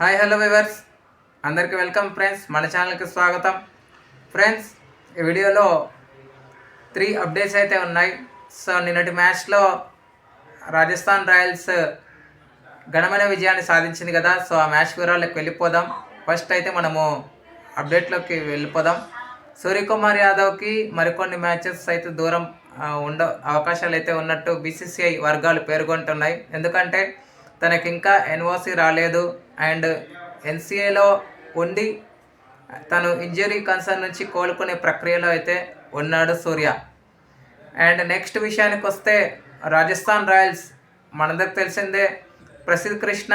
Hi hello viewers అందరికీ welcome friends మన ఛానల్కి స్వాగతం. ఫ్రెండ్స్ ఈ వీడియోలో త్రీ అప్డేట్స్ అయితే ఉన్నాయి. సో నిన్నటి మ్యాచ్లో రాజస్థాన్ రాయల్స్ ఘనమైన విజయాన్ని సాధించింది కదా. సో ఆ మ్యాచ్ వివరాలకు వెళ్ళిపోదాం. ఫస్ట్ అయితే మనము అప్డేట్లోకి వెళ్ళిపోదాం. సూర్యకుమార్ యాదవ్కి మరికొన్ని మ్యాచెస్ అయితే దూరం ఉండ అవకాశాలు అయితే ఉన్నట్టు బీసీసీఐ వర్గాలు పేర్కొంటున్నాయి. ఎందుకంటే తనకి ఇంకా ఎన్ఓసి రాలేదు. అండ్ ఎన్సీఏలో ఉండి తను ఇంజరీ కన్సర్న్ నుంచి కోలుకునే ప్రక్రియలో అయితే ఉన్నాడు సూర్య. అండ్ నెక్స్ట్ విషయానికి వస్తే రాజస్థాన్ రాయల్స్ మనందరికి తెలిసిందే ప్రసిద్ధ్ కృష్ణ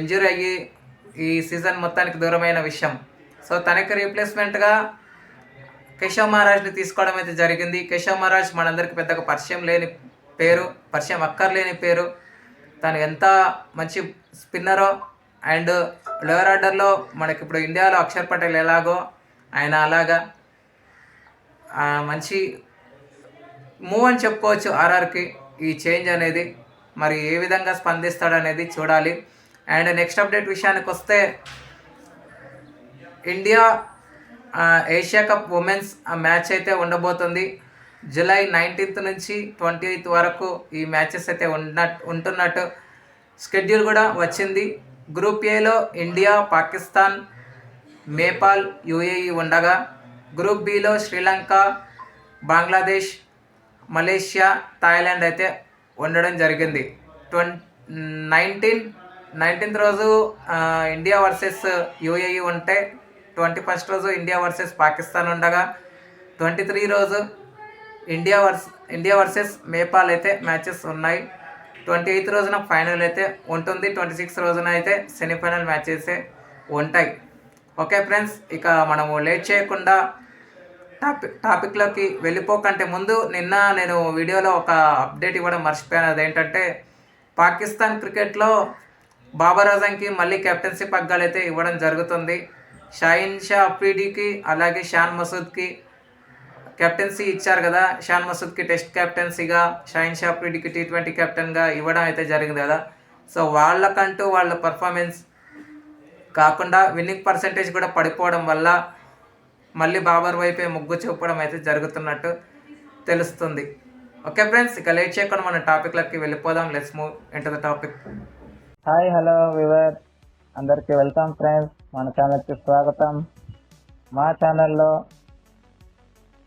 ఇంజరీ అయ్యి ఈ సీజన్ మొత్తానికి దూరమైన విషయం. సో తనకి రీప్లేస్మెంట్గా కేశవ్ మహారాజ్ని తీసుకోవడం అయితే జరిగింది. కేశవ్ మహారాజ్ మనందరికి పెద్దగా పరిచయం లేని పేరు పరిచయం అక్కర్లేని పేరు. తను ఎంత మంచి స్పిన్నరో అండ్ లోయర్ ఆర్డర్లో మనకి ఇప్పుడు ఇండియాలో అక్షర్ పటేల్ ఎలాగో ఆయన అలాగా మంచి మూవ్ అని చెప్పుకోవచ్చు ఆర్ఆర్కి ఈ చేంజ్ అనేది మరి ఏ విధంగా స్పందిస్తాడనేది చూడాలి. అండ్ నెక్స్ట్ అప్డేట్ విషయానికి వస్తే India Asia cup women's match అయితే ఉండబోతుంది. జూలై నైన్టీన్త్ నుంచి ట్వంటీ ఎయిత్ వరకు ఈ మ్యాచెస్ అయితే ఉన్నట్టు ఉంటున్నట్టు షెడ్యూల్ కూడా వచ్చింది. గ్రూప్ ఏలో ఇండియా పాకిస్తాన్ నేపాల్ యుఏఈ ఉండగా గ్రూప్ బిలో శ్రీలంక బంగ్లాదేశ్ మలేషియా థాయిలాండ్ అయితే ఉండడం జరిగింది. ట్వం నైన్టీన్ నైన్టీన్త్ రోజు ఇండియా వర్సెస్ యుఏఈ ఉంటే ట్వంటీ ఫస్ట్ రోజు ఇండియా వర్సెస్ పాకిస్తాన్ ఉండగా ట్వంటీ త్రీ రోజు India versus India versus Nepal అయితే మ్యాచెస్ ఉన్నాయి. ట్వంటీ ఎయిత్ రోజున ఫైనల్ అయితే ఉంటుంది. ట్వంటీ సిక్స్ రోజున అయితే సెమీఫైనల్ మ్యాచెస్ ఉంటాయి. ఓకే ఫ్రెండ్స్ ఇక మనము లేట్ చేయకుండా టాపిక్ టాపిక్లోకి వెళ్ళిపోకంటే ముందు నిన్న నేను వీడియోలో ఒక అప్డేట్ ఇవ్వడం మర్చిపోయాను. అదేంటంటే పాకిస్తాన్ క్రికెట్లో బాబర్ అజంకి మళ్ళీ కెప్టెన్సీ పగ్గాలు అయితే ఇవ్వడం జరుగుతుంది. షాయిన్ షా అఫ్రీడీకి అలాగే షాన్ మసూద్కి కెప్టెన్సీ ఇచ్చారు కదా షాన్ మసూద్కి టెస్ట్ కెప్టెన్సీగా షైన్ షా టీ ట్వంటీ కెప్టెన్గా ఇవ్వడం అయితే జరిగింది కదా. సో వాళ్ళకంటూ వాళ్ళ పర్ఫార్మెన్స్ కాకుండా విన్నింగ్ పర్సంటేజ్ కూడా పడిపోవడం వల్ల మళ్ళీ బాబర్ వైపే ముగ్గు చూపడం అయితే జరుగుతున్నట్టు తెలుస్తుంది. ఓకే ఫ్రెండ్స్ ఇక లేట్ చేయకుండా మన టాపిక్లకి వెళ్ళిపోదాం. Let's move into the topic hi hello viewer అందరికీ వెల్కమ్ ఫ్రెండ్స్ మన ఛానల్కి స్వాగతం. మా ఛానల్లో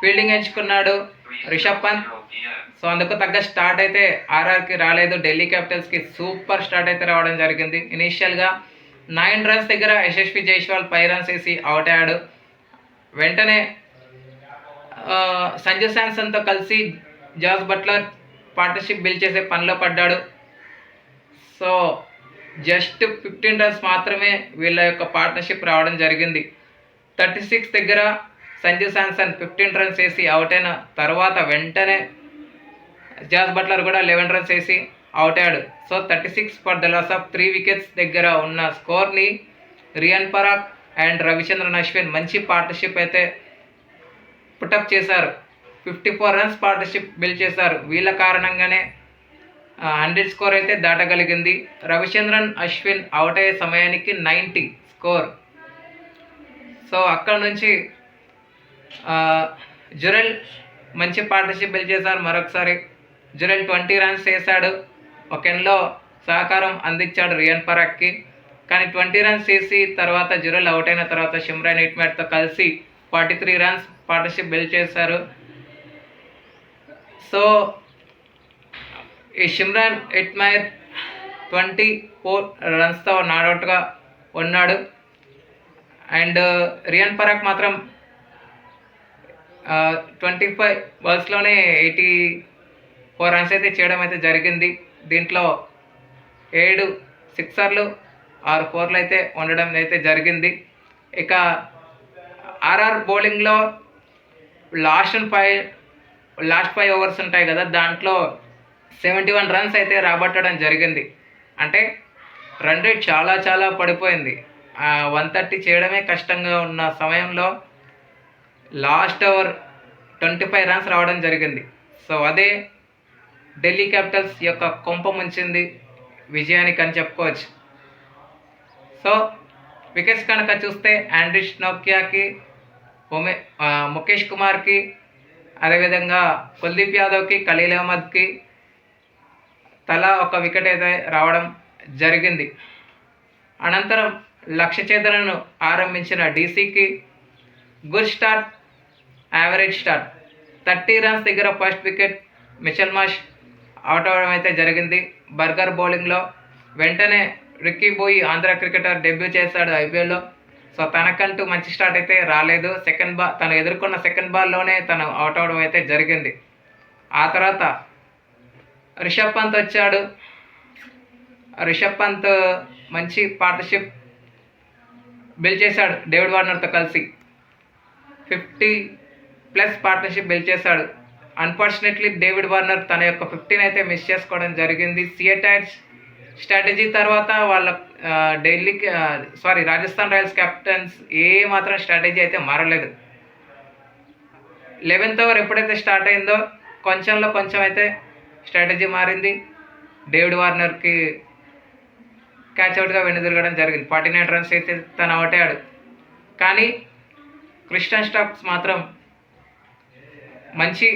ఫీల్డింగ్ ఎంచుకున్నాడు రిషబ్ పంత్. సో అందుకు తగ్గ స్టార్ట్ అయితే ఆర్ఆర్కి రాలేదు. ఢిల్లీ క్యాపిటల్స్కి సూపర్ స్టార్ట్ అయితే రావడం జరిగింది. ఇనీషియల్గా నైన్ రన్స్ దగ్గర యశస్వి జైస్వాల్ ఫైవ్ రన్స్ వేసి అవుట్ అయ్యాడు. వెంటనే సంజు శాంసన్తో కలిసి జాస్ బట్లర్ పార్ట్నర్షిప్ బిల్డ్ చేసే పనిలో పడ్డాడు. సో జస్ట్ ఫిఫ్టీన్ రన్స్ మాత్రమే వీళ్ళ యొక్క పార్ట్నర్షిప్ రావడం జరిగింది. థర్టీ సిక్స్ దగ్గర సంజు శాంసన్ ఫిఫ్టీన్ రన్స్ వేసి అవుట్ అయిన తర్వాత వెంటనే జాస్ బట్లర్ కూడా లెవెన్ రన్స్ వేసి అవుట్ అయ్యాడు. So thirty six for the loss of three wickets దగ్గర ఉన్న స్కోర్ని రియన్ పరాగ్ అండ్ రవిచంద్రన్ అశ్విన్ మంచి పార్ట్నర్షిప్ అయితే పుటప్ చేశారు. Fifty four runs partnership build చేశారు. వీళ్ళ కారణంగానే హండ్రెడ్ స్కోర్ అయితే దాటగలిగింది. రవిచంద్రన్ అశ్విన్ అవుట్ అయ్యే సమయానికి నైంటీ స్కోర్ సో అక్కడ నుంచి జురెల్ మంచి పార్ట్నర్షిప్ బిల్డ్ చేశారు. మరొకసారి జురెల్ ట్వంటీ రన్స్ చేశాడు. ఒక ఎండ్లో సహకారం అందించాడు రియన్ పరాక్కి కానీ ట్వంటీ రన్స్ చేసి తర్వాత జురెల్ అవుట్ అయిన తర్వాత షిమ్రాన్ ఇట్మెట్తో కలిసి forty three runs partnership build చేశారు. సో ఈ షిమ్రాన్ ఎట్మైర్ ట్వంటీ ఫోర్ రన్స్తో నాట్అవుట్గా ఉన్నాడు. అండ్ రియన్ పరాక్ మాత్రం ట్వంటీ ఫైవ్ బాల్స్లోనే ఎయిటీ ఫోర్ రన్స్ అయితే చేయడం అయితే జరిగింది. దీంట్లో ఏడు సిక్సర్లు ఆరు ఫోర్లు అయితే ఉండడం అయితే జరిగింది. ఇక ఆర్ఆర్ బౌలింగ్లో last five last five overs ఉంటాయి కదా దాంట్లో సెవెంటీ వన్ రన్స్ అయితే రాబట్టడం జరిగింది. అంటే రన్ రేట్ చాలా చాలా పడిపోయింది. వన్ థర్టీ చేయడమే కష్టంగా ఉన్న సమయంలో last over twenty five runs రావడం జరిగింది. సో అదే ఢిల్లీ క్యాపిటల్స్ యొక్క కొంప ముంచింది విజయానికి అని చెప్పుకోవచ్చు. సో వికెట్స్ కనుక చూస్తే ఆండ్రిష్ నోకియాకి ఉమే ముఖేష్ కుమార్కి అదేవిధంగా కుల్దీప్ యాదవ్కి ఖలీల్ అహ్మద్కి తలా ఒక వికెట్ అయితే రావడం జరిగింది. అనంతరం లక్ష్య ఛేదనను ఆరంభించిన డీసీకి good start average start thirty runs దగ్గర first wicket Mitchell Marsh out అవ్వడం అయితే జరిగింది. బర్గర్ బౌలింగ్లో వెంటనే రిక్కీ బోయి ఆంధ్ర క్రికెటర్ డెబ్యూ చేశాడు ఐపీఎల్లో సో తనకంటూ మంచి స్టార్ట్ అయితే రాలేదు. సెకండ్ బాల్ తను ఎదుర్కొన్న సెకండ్ బాల్లోనే తను అవుట్ అవడం అయితే జరిగింది. ఆ తర్వాత రిషబ్ పంత్ వచ్చాడు. రిషబ్ పంత్ మంచి పార్ట్నర్షిప్ బిల్డ్ చేశాడు. డేవిడ్ వార్నర్తో కలిసి. ఫిఫ్టీ ప్లస్ పార్ట్నర్షిప్ బిల్డ్ చేశాడు. అన్ఫార్చునేట్లీ డేవిడ్ వార్నర్ తన యొక్క ఫిఫ్టీన్ అయితే మిస్ చేసుకోవడం జరిగింది. సిఎటైడ్స్ స్ట్రాటజీ తర్వాత వాళ్ళ ఆ, ఢిల్లీకి సారీ రాజస్థాన్ రాయల్స్ కెప్టెన్స్ ఏ మాత్రం స్ట్రాటజీ అయితే మారలేదు. లెవెన్త్ ఓవర్ ఎప్పుడైతే స్టార్ట్ అయిందో కొంచెంలో కొంచెం అయితే స్ట్రాటజీ మారింది. డేవిడ్ వార్నర్కి క్యాచ్ అవుట్గా వెనుదిరగడం జరిగింది. ఫార్టీ నైన్ రన్స్ అయితే తను అవుట్ అయ్యాడు. కానీ క్రిస్టన్ స్టాక్స్ మాత్రం మంచి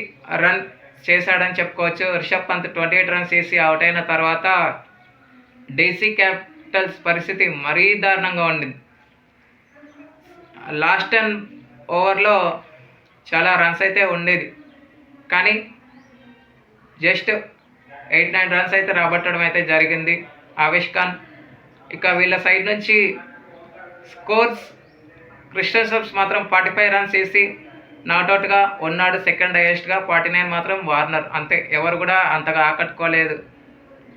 రన్ చేశాడని చెప్పుకోవచ్చు. Rishabh Pant twenty eight runs చేసి అవుట్ అయిన తర్వాత డీసీ క్యాపిటల్స్ పరిస్థితి మరీ దారుణంగా ఉండింది లాస్ట్ టెన్ ఓవర్లో చాలా రన్స్ అయితే ఉండేది. కానీ జస్ట్ ఎయిట్ నైన్ రన్స్ అయితే రాబట్టడం అయితే జరిగింది. ఆవేష్ ఖాన్ ఇక వీళ్ళ సైడ్ నుంచి స్కోర్స్ క్రిస్టల్ సబ్స్ మాత్రం ఫార్టీ ఫైవ్ రన్స్ వేసి నాట్అవుట్గా ఉన్నాడు సెకండ్ హైయెస్ట్గా ఫార్టీ నైన్ మాత్రం వార్నర్ అంతే ఎవరు కూడా అంతగా ఆకట్టుకోలేదు.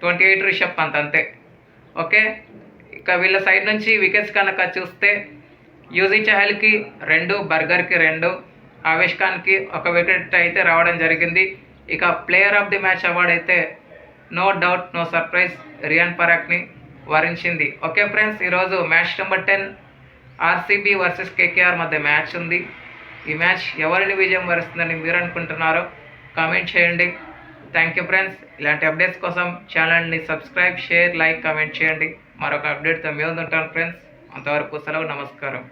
ట్వంటీ ఎయిట్ రిషబ్ పంత్ అంతే. ఓకే? ఇక వీళ్ళ సైడ్ నుంచి వికెట్స్ కనుక చూస్తే యూజీ చహల్కి రెండు బర్గర్కి రెండు ఆవేష్ ఖాన్కి ఒక వికెట్ అయితే రావడం జరిగింది. ఇక player of the match award అయితే no doubt no surprise Riyan పరాక్ని వరించింది. ఓకే ఫ్రెండ్స్ ఈరోజు match number ten RCB versus KKR మధ్య మ్యాచ్ ఉంది. ఈ మ్యాచ్ ఎవరిని విజయం వరుస్తుందని మీరు అనుకుంటున్నారో కామెంట్ చేయండి. థ్యాంక్ యూ ఫ్రెండ్స్ ఇలాంటి అప్డేట్స్ కోసం ఛానల్ని సబ్స్క్రైబ్ షేర్ లైక్ కామెంట్ చేయండి. మరొక అప్డేట్తో మేము ఉంటాను ఫ్రెండ్స్ అంతవరకు సెలవు నమస్కారం.